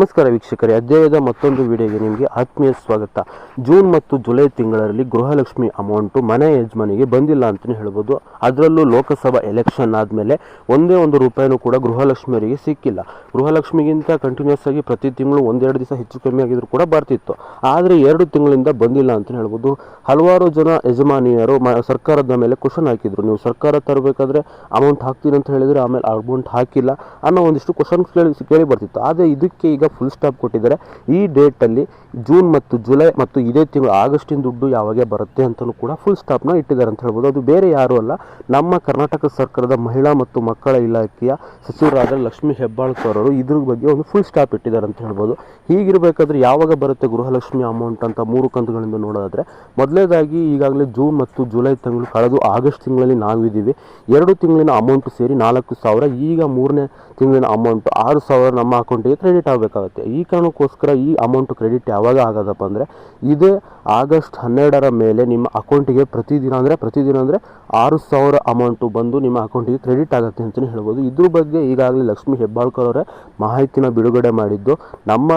ನಮಸ್ಕಾರ ವೀಕ್ಷಕರೇ ಅಧ್ಯಾಯದ ಮತ್ತೊಂದು ವಿಡಿಯೋಗೆ ನಿಮಗೆ ಆತ್ಮೀಯ ಸ್ವಾಗತ. ಜೂನ್ ಮತ್ತು ಜುಲೈ ತಿಂಗಳಲ್ಲಿ ಗೃಹಲಕ್ಷ್ಮಿ ಅಮೌಂಟು ಮನೆ ಯಜಮಾನಿಗೆ ಬಂದಿಲ್ಲ ಅಂತಲೇ ಹೇಳ್ಬೋದು. ಅದರಲ್ಲೂ ಲೋಕಸಭಾ ಎಲೆಕ್ಷನ್ ಆದಮೇಲೆ ಒಂದೇ ಒಂದು ರೂಪಾಯಿನೂ ಕೂಡ ಗೃಹಲಕ್ಷ್ಮಿಯವರಿಗೆ ಸಿಕ್ಕಿಲ್ಲ. ಗೃಹಲಕ್ಷ್ಮಿಗಿಂತ ಕಂಟಿನ್ಯೂಸ್ ಆಗಿ ಪ್ರತಿ ತಿಂಗಳು ಒಂದೆರಡು ದಿವಸ ಹೆಚ್ಚು ಕಮ್ಮಿ ಆಗಿದ್ರು ಕೂಡ ಬರ್ತಿತ್ತು. ಆದರೆ ಎರಡು ತಿಂಗಳಿಂದ ಬಂದಿಲ್ಲ ಅಂತಲೇ ಹೇಳ್ಬೋದು. ಹಲವಾರು ಜನ ಯಜಮಾನಿಯರು ಸರ್ಕಾರದ ಮೇಲೆ ಕ್ವಶನ್ ಹಾಕಿದ್ರು. ನೀವು ಸರ್ಕಾರ ತರಬೇಕಾದ್ರೆ ಅಮೌಂಟ್ ಹಾಕ್ತೀನಿ ಅಂತ ಹೇಳಿದರೆ ಆಮೇಲೆ ಅಮೌಂಟ್ ಹಾಕಿಲ್ಲ ಅನ್ನೋ ಒಂದಿಷ್ಟು ಕ್ವಶನ್ಸ್ ಕೇಳಿ ಕೇಳಿ ಬರ್ತಿತ್ತು. ಆದರೆ ಇದಕ್ಕೆ ಈಗ ಫುಲ್ ಸ್ಟಾಪ್ ಕೊಟ್ಟಿದ್ದಾರೆ. ಈ ಡೇಟಲ್ಲಿ ಜೂನ್ ಮತ್ತು ಜುಲೈ ಮತ್ತು ಇದೇ ತಿಂಗಳು ಆಗಸ್ಟಿನ ದುಡ್ಡು ಯಾವಾಗ ಬರುತ್ತೆ ಅಂತಲೂ ಕೂಡ ಫುಲ್ ಸ್ಟಾಪ್ನ ಇಟ್ಟಿದ್ದಾರೆ ಅಂತ ಹೇಳ್ಬೋದು. ಅದು ಬೇರೆ ಯಾರೂ ಅಲ್ಲ, ನಮ್ಮ ಕರ್ನಾಟಕ ಸರ್ಕಾರದ ಮಹಿಳಾ ಮತ್ತು ಮಕ್ಕಳ ಇಲಾಖೆಯ ಸಚಿವರಾದ ಲಕ್ಷ್ಮೀ ಹೆಬ್ಬಾಳ್ಕರ್ ಅವರು ಇದ್ರ ಬಗ್ಗೆ ಒಂದು ಫುಲ್ ಸ್ಟಾಪ್ ಇಟ್ಟಿದ್ದಾರೆ ಅಂತ ಹೇಳ್ಬೋದು. ಹೀಗಿರಬೇಕಾದ್ರೆ ಯಾವಾಗ ಬರುತ್ತೆ ಗೃಹಲಕ್ಷ್ಮಿ ಅಮೌಂಟ್ ಅಂತ ಮೂರು ಕಂತುಗಳಿಂದ ನೋಡೋದಾದ್ರೆ, ಮೊದಲೇದಾಗಿ ಈಗಾಗಲೇ ಜೂನ್ ಮತ್ತು ಜುಲೈ ತಿಂಗಳು ಕಳೆದು ಆಗಸ್ಟ್ ತಿಂಗಳಲ್ಲಿ ನಾವಿದ್ದೀವಿ ಎರಡು ತಿಂಗಳಿನ ಅಮೌಂಟ್ ಸೇರಿ ನಾಲ್ಕು ಸಾವಿರ, ಈಗ ಮೂರನೇ ತಿಂಗಳಿನ ಅಮೌಂಟ್ ಆರು ಸಾವಿರ ನಮ್ಮ ಅಕೌಂಟಿಗೆ ಕ್ರೆಡಿಟ್ ಆಗಬೇಕಾಗುತ್ತೆ ಈ ಕಾರಣಕ್ಕೋಸ್ಕರ ಈ ಅಮೌಂಟ್ ಕ್ರೆಡಿಟ್ ಯಾವಾಗ ಆಗೋದಪ್ಪ ಅಂದರೆ, ಇದೇ ಆಗಸ್ಟ್ ಹನ್ನೆರಡರ ಮೇಲೆ ನಿಮ್ಮ ಅಕೌಂಟಿಗೆ ಪ್ರತಿದಿನ ಅಂದರೆ ಪ್ರತಿದಿನ ಅಂದರೆ ಆರು ಸಾವಿರ ಅಮೌಂಟು ಬಂದು ನಿಮ್ಮ ಅಕೌಂಟಿಗೆ ಕ್ರೆಡಿಟ್ ಆಗುತ್ತೆ ಅಂತಲೇ ಹೇಳ್ಬೋದು. ಇದ್ರ ಬಗ್ಗೆ ಈಗಾಗಲೇ ಲಕ್ಷ್ಮೀ ಹೆಬ್ಬಾಳ್ಕರ್ ಅವರೇ ಮಾಹಿತಿನ ಬಿಡುಗಡೆ ಮಾಡಿದ್ದು. ನಮ್ಮ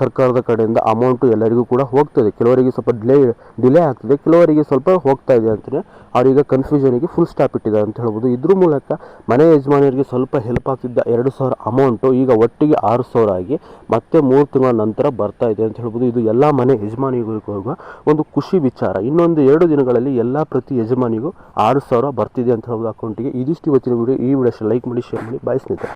ಸರ್ಕಾರದ ಕಡೆಯಿಂದ ಅಮೌಂಟು ಎಲ್ಲರಿಗೂ ಕೂಡ ಹೋಗ್ತದೆ. ಕೆಲವರಿಗೆ ಸ್ವಲ್ಪ ಡಿಲೇ ಡಿಲೇ ಆಗ್ತದೆ. ಕೆಲವರಿಗೆ ಸ್ವಲ್ಪ ಹೋಗ್ತಾ ಇದೆ ಅಂತಲೇ ಅವರೀಗ ಕನ್ಫ್ಯೂಷನಿಗೆ ಫುಲ್ ಸ್ಟಾಪ್ ಇಟ್ಟಿದ್ದಾರೆ ಅಂತ ಹೇಳ್ಬೋದು. ಇದ್ರ ಮೂಲಕ ಮನೆ ಯಜಮಾನಿಯರಿಗೆ ಸ್ವಲ್ಪ ಹೆಲ್ಪ್ ಆಗ್ತಿದ್ದ ಎರಡು ಸಾವಿರ ಅಮೌಂಟು ಈಗ ಒಟ್ಟಿಗೆ ಆರು ಸಾವಿರ ಆಗಿ ಮತ್ತೆ ಮೂರು ತಿಂಗಳ ನಂತರ ಬರ್ತಾ ಇದೆ ಅಂತ ಹೇಳ್ಬೋದು. ಇದು ಎಲ್ಲ ಮನೆ ಯಜಮಾನಿಗಳಿಗೂ ಒಂದು ಖುಷಿ ವಿಚಾರ. ಇನ್ನೊಂದು ಎರಡು ದಿನಗಳಲ್ಲಿ ಎಲ್ಲ ಪ್ರತಿ ಯಜಮಾನಿಗೂ ಆರು ಸಾವಿರ ಬರ್ತಿದೆ ಅಂತ ಹೇಳ್ಬೋದು ಅಕೌಂಟಿಗೆ. ಇದಿಷ್ಟು ಇವತ್ತಿನ ವಿಡಿಯೋ ಈ ವಿಡಿಯೋ ಲೈಕ್ ಮಾಡಿ ಶೇರ್ ಮಾಡಿ. ಬಾಯ್